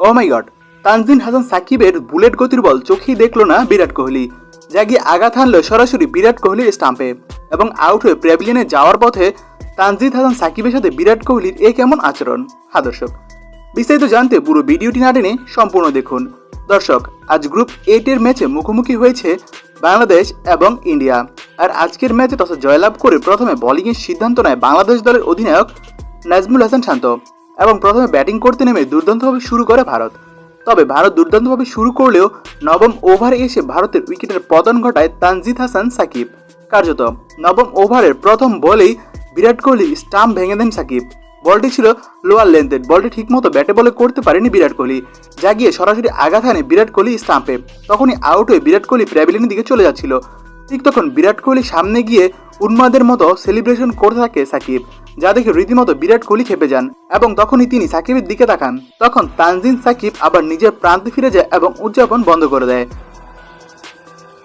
O my god Tanjin Hasan সাকিবের bullet গতির বল চোখেই দেখল না বিরাট কোহলি। যা গিয়ে আঘাত হানলো সরাসরি বিরাট কোহলির স্টাম্পে এবং আউট হয়ে প্রেভিলিয়নে যাওয়ার পথে তানজিদ হাসান সাকিবের সাথে বিরাট কোহলির এ কেমন আচরণ? হ্যাঁ দর্শক। বিস্তারিত জানতে পুরো ভিডিওটি না টেনে সম্পূর্ণ দেখুন। দর্শক, আজ গ্রুপ এইট এর ম্যাচে মুখোমুখি হয়েছে বাংলাদেশ এবং ইন্ডিয়া। আর আজকের ম্যাচে টসে জয়লাভ করে প্রথমে বোলিংয়ের সিদ্ধান্ত নেয় বাংলাদেশ দলের অধিনায়ক নাজমুল হাসান শান্ত। এবং প্রথমে ব্যাটিং করতে নেমে দুর্দান্তভাবে শুরু করে ভারত। তবে ভারত দুর্দান্তভাবে শুরু করলেও নবম ওভারে এসে ভারতের উইকেটের পতন ঘটায় তানজিদ হাসান, সাকিব। কার্যত নবম ওভারের প্রথম বলেই বিরাট কোহলি স্টাম্প ভেঙে দেন সাকিব। বলটি ছিল লোয়ার লেন্থের, বলটি ঠিকমতো ব্যাটে বলে করতে পারেনি বিরাট কোহলি, যা গিয়ে সরাসরি আঘাত হানে বিরাট কোহলি স্টাম্পে। তখনই আউট হয়ে বিরাট কোহলি প্যাভিলিয়নের দিকে চলে যাচ্ছিল। ঠিক তখন বিরাট কোহলি সামনে গিয়ে উন্মাদের মতো সেলিব্রেশন করতে থাকে সাকিব, যা দেখে রীতিমতো বিরাট কোহলি খেপে যান এবং তখনই তিনি সাকিবের দিকে তাকান। তখন তানজিন সাকিব আবার নিজের প্রান্তে ফিরে যায় এবং উদযাপন বন্ধ করে দেয়।